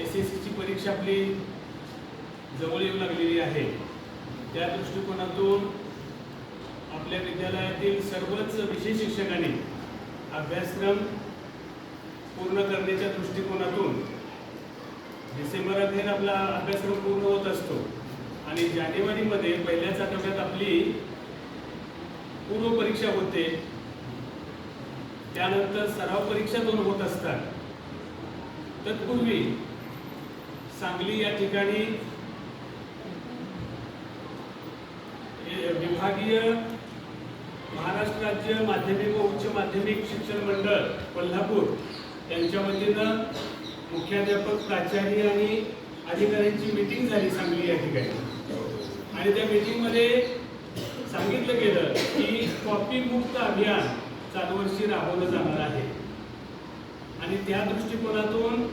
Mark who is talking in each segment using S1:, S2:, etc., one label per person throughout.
S1: S S सीची परीक्षा आपली जवळ येऊ लागलेली आहे. त्या दृष्टिकोनातून आपल्या विद्यालयातील सर्वच विषय शिक्षकांनी अभ्यासक्रम पूर्ण करण्याच्या दृष्टिकोनातून डिसेंबर अखेर आपला अभ्यासक्रम पूर्ण होत असतो. आणि जानेवारीमध्ये पहिल्याच आठवड्यात आपली पूर्व परीक्षा होते. त्यानंतर सराव परीक्षा दोन होत असतात. तत्पूर्वी सांगली या ठिकाणी विभागीय महाराष्ट्र राज्य माध्यमिक व उच्च माध्यमिक शिक्षण मंडळ कोल्हापूर यांच्या वतीनं मुख्याध्यापक प्राचार्य आणि अधिकाऱ्यांची मीटिंग झाली सांगली या ठिकाणी. आणि त्या मीटिंगमध्ये सांगितलं गेलं की कॉपी मुक्त अभियान चालू वर्षी राबवलं जाणार आहे. आणि त्या दृष्टिकोनातून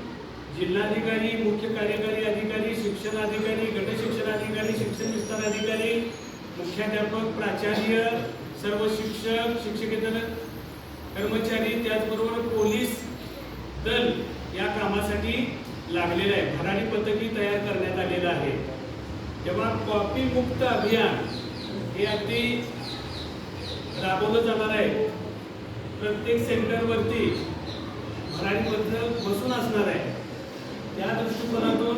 S1: जिल्हाधिकारी मुख्य कार्यकारी अधिकारी शिक्षण अधिकारी गट शिक्षण अधिकारी शिक्षण विस्तार अधिकारी मुख्याध्यापक प्राचार्य सर्व शिक्षक शिक्षकेतर कर्मचारी त्याचबरोबर पोलीस दल या कामासाठी लागलेलं आहे. भरारी पथकही तयार करण्यात आलेलं आहे. तेव्हा कॉपी मुक्त अभियान हे अगदी राबवलं जाणार आहे. प्रत्येक सेंटरवरती भरारी पथक बसून असणार आहे. त्या दृष्टिकोनातून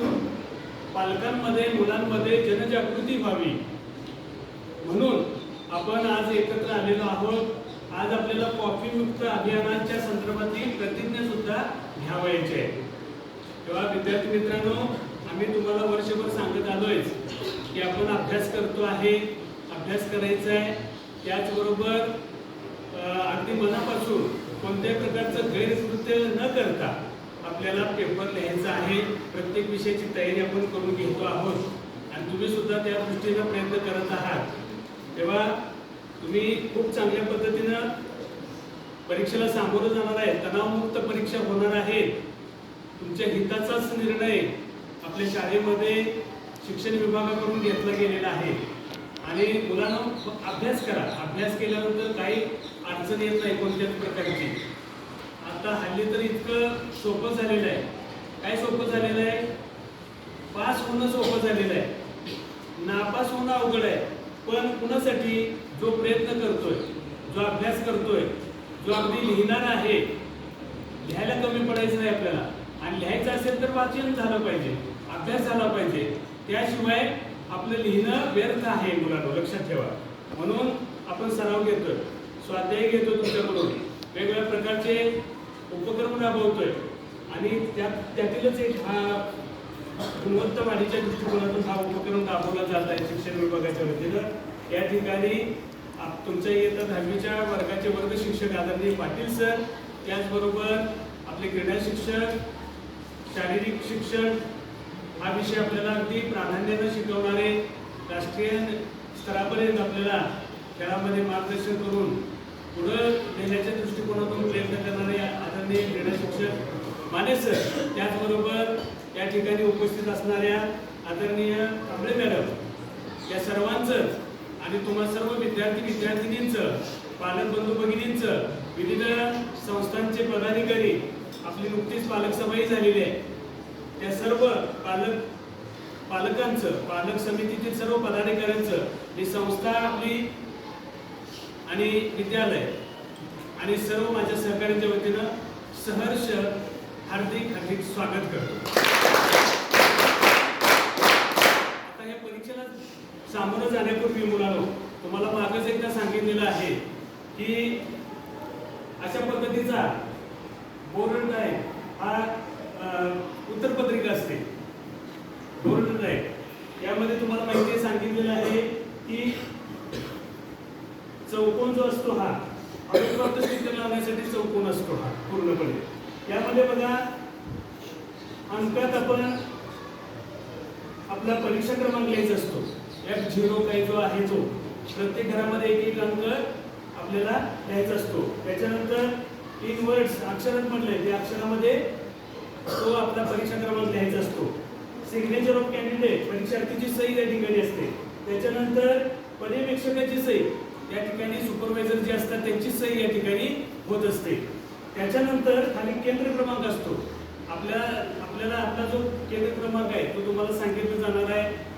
S1: पालकांमध्ये मुलांमध्ये जनजागृती व्हावी. म्हणून आपण आज एकत्र आलेलो आहोत. आज आपल्याला कॉफी मुक्त अभियानाच्या संदर्भातील प्रतिज्ञा सुद्धा घ्यावायची आहे. तेव्हा विद्यार्थी मित्रांनो आम्ही तुम्हाला वर्षभर सांगत आलोय की आपण अभ्यास करतो आहे अभ्यास करायचा आहे. त्याचबरोबर अगदी मनापासून कोणत्याही प्रकारचं गैरकृत्य न करता आपल्याला पेपर लिहायचा आहे. प्रत्येक विषयाची तयारी आपण करून घेतो आहोत. आणि तुम्ही सुद्धा त्या दृष्टीनं प्रयत्न करत आहात. तेव्हा तुम्ही खूप चांगल्या पद्धतीनं परीक्षेला सामोरं जाणार आहे. तणावमुक्त परीक्षा होणार आहे. तुमच्या हिताचाच निर्णय आपल्या शाळेमध्ये शिक्षण विभागाकडून घेतला गेलेला आहे. आणि मुलांना अभ्यास करा. अभ्यास केल्यानंतर काही अडचण येत नाही कोणत्याच प्रकारची. आता हल्ली तर इतकं सोपं झालेलं आहे. काय सोपं झालेलं आहे? पास होणं सोपं झालेलं आहे. नापास होणं अवघड आहे. पण कुणासाठी? जो प्रयत्न करतोय जो अभ्यास करतोय जो अगदी लिहिणार आहे लिहायला कमी पडायचं नाही आपल्याला. आणि लिहायचं असेल तर वाचन झालं पाहिजे अभ्यास झाला पाहिजे. त्याशिवाय आपलं लिहिणं व्यर्थ आहे मुलांना लक्षात ठेवा. म्हणून आपण सराव घेतोय. स्वाध्याय घेतो तुमच्याकडून. वेगवेगळ्या प्रकारचे उपक्रम राबवतोय. आणि त्यात त्यातीलच एक हा गुणवत्ता वाढीच्या दृष्टिकोनातून हा उपक्रम राबवला जात आहे शिक्षण विभागाच्या वतीनं. या ठिकाणी तुमच्या इयत्ता दहावीच्या वर्गाचे वर्ग शिक्षक आदरणीय पाटील सर त्याचबरोबर आपले क्रीडा शिक्षक शारीरिक शिक्षण हा विषय आपल्याला अगदी प्राधान्यानं शिकवणारे राष्ट्रीय स्तरापर्यंत आपल्याला खेळामध्ये मार्गदर्शन करून पुढं नेण्याच्या दृष्टिकोनातून प्रयत्न करणारे आदरणीय क्रीडा शिक्षक माने सर त्याचबरोबर या ठिकाणी उपस्थित असणाऱ्या आदरणीय कांबळे मॅडम या सर्वांचं आणि तुम्हा सर्व विद्यार्थी विद्यार्थिनींचं पालक बंधू भगिनींचं विविध संस्थांचे पदाधिकारी आपली नुकतीच पालक सभाही झालेली आहे. त्या सर्व पालक पालकांचं पालक समितीतील सर्व पदाधिकाऱ्यांचं ही संस्था आपली आणि विद्यालय आणि सर्व माझ्या सहकार्यांच्या वतीनं सहर्ष हार्दिक हार्दिक स्वागत करतो. आता या परीक्षेला सामोरं जाण्यापूर्वी मुलांनो तुम्हाला मागच एकदा सांगितलेलं आहे की अशा पद्धतीचा बोर्ड ड्राईव्ह हा उत्तरपत्रिका असते. Board drive. यामध्ये तुम्हाला माहिती सांगितलेलं आहे की चौकोन जो असतो हा अनुप्राप्त स्थिती लावण्यासाठी चौकोन असतो हा पूर्णपणे. यामध्ये बघा अंकात आपण आपला परीक्षा क्रमांक लिहायचा असतो. एफ झिरो काही जो आहे तो. प्रत्येक घरामध्ये एक एक अंक आपल्याला लिहायचा असतो. त्याच्यानंतर इन वर्ड्स अक्षरात म्हटले त्या अक्षरामध्ये तो आपला परीक्षा क्रमांक लिहायचा असतो. सिग्नेचर ऑफ कॅन्डिडेट परीक्षार्थीची सही त्या ठिकाणी असते. त्याच्यानंतर पर्यवेक्षकाची सही या ठिकाणी सुपरवायझर जे असतात त्यांची सही या ठिकाणी होत असते. त्याच्यानंतर खाली केंद्र क्रमांक असतो. आपल्या आपल्याला आपला जो केंद्र क्रमांक आहे तो तुम्हाला सांगितला जाणार आहे.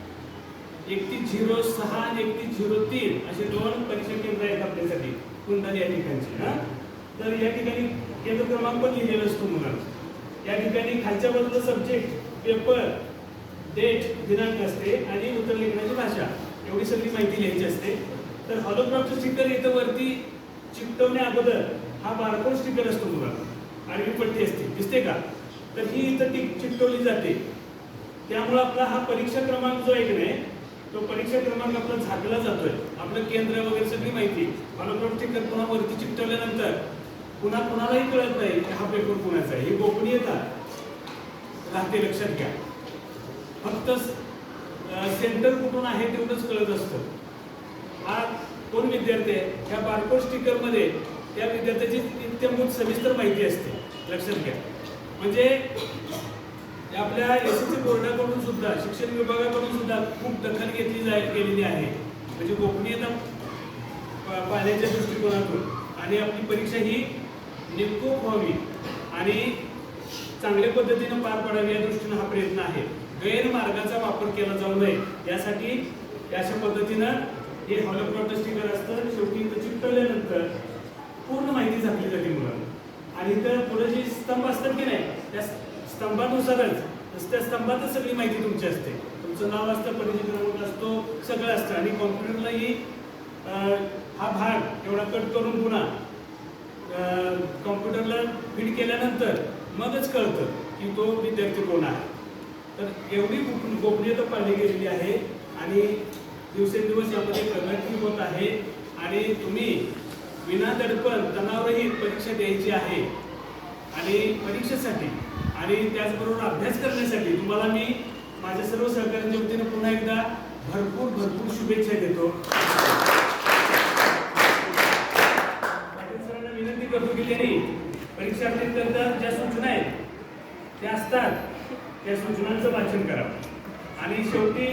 S1: एकतीस झिरो सहा आणि एकतीस झिरो तीन असे दोन परीक्षा केंद्र आहेत आपल्यासाठी कुंडल या ठिकाणचे हा? तर या ठिकाणी केंद्र क्रमांक पण लिहिलेला असतो मुलांना या ठिकाणी खालच्या बाजूला सब्जेक्ट पेपर डेट दिनांक असते आणि उत्तर लिखण्याची भाषा. एवढी सगळी माहिती लिहायची असते. तर हॉलोग्राफचं स्टिकर इथं वरती चिकटवण्या अगोदर हा बारकोड स्टिकर असतो मुलांना आडवी पट्टी असते. दिसते का? तर ही इथं ती चिटकवली जाते. त्यामुळे आपला हा परीक्षा क्रमांक जो आहे की नाही तो परीक्षा क्रमांक आपला झाकला जातोय. आपलं केंद्र वगैरे सगळी माहिती. हॉलोग्राफ स्टिकर पुन्हा वरती चिकटवल्यानंतर पुन्हा कुणालाही कळत नाही की हा पेपर कुणाचा आहे. ही गोपनीयता राहते लक्षात घ्या. फक्त सेंटर कुठून आहे तेवढंच कळत असतं. हा कोण विद्यार्थी आहे? ह्या बारकोड स्टिकरमध्ये त्या विद्यार्थ्याची इत्यंभूत सविस्तर माहिती असते. लक्षात घ्या. म्हणजे आपल्या एस एस सी बोर्डाकडून सुद्धा शिक्षण विभागाकडून सुद्धा खूप दखल घेतली जाय गेलेली आहे. म्हणजे गोपनीयता पाहण्याच्या दृष्टिकोनातून. आणि आपली परीक्षा ही निकोप व्हावी आणि चांगल्या पद्धतीनं पार पाडावी या दृष्टीनं हा प्रयत्न आहे. गैरमार्गाचा वापर केला जाऊ नये. यासाठी अशा पद्धतीनं हे हॉलोक्रॉट स्टिकर असतं शेवटी चिकटवल्यानंतर पूर्ण माहिती झाकली जाते मुलांना. आणि तर पुढे जे स्तंभ असतात की नाही त्या स्तंभानुसारच त्या स्तंभातच सगळी माहिती तुमची असते. तुमचं नाव असतं परिचय क्रमांक असतो सगळं असतं. आणि कॉम्प्युटरलाही हा भाग एवढा कट करून पुन्हा कॉम्प्युटरला फीड केल्यानंतर मगच कळतं की तो विद्यार्थी कोण आहे. तर एवढी गोपनीयता पाळली गेलेली आहे. आणि दिवसेंदिवस यामध्ये प्रगती होत आहे. आणि तुम्ही विना दडपण तणावरहित परीक्षा द्यायची आहे. आणि परीक्षेसाठी आणि त्याचबरोबर अभ्यास करण्यासाठी तुम्हाला मी माझ्या सर्व सहकाऱ्यांच्या वतीने पुन्हा एकदा भरपूर भरपूर शुभेच्छा देतो. पाटील सरांना विनंती करतो की त्यांनी परीक्षार्थींकरता ज्या सूचना आहेत त्या असतात त्या सूचनांचं वाचन करा आणि शेवटी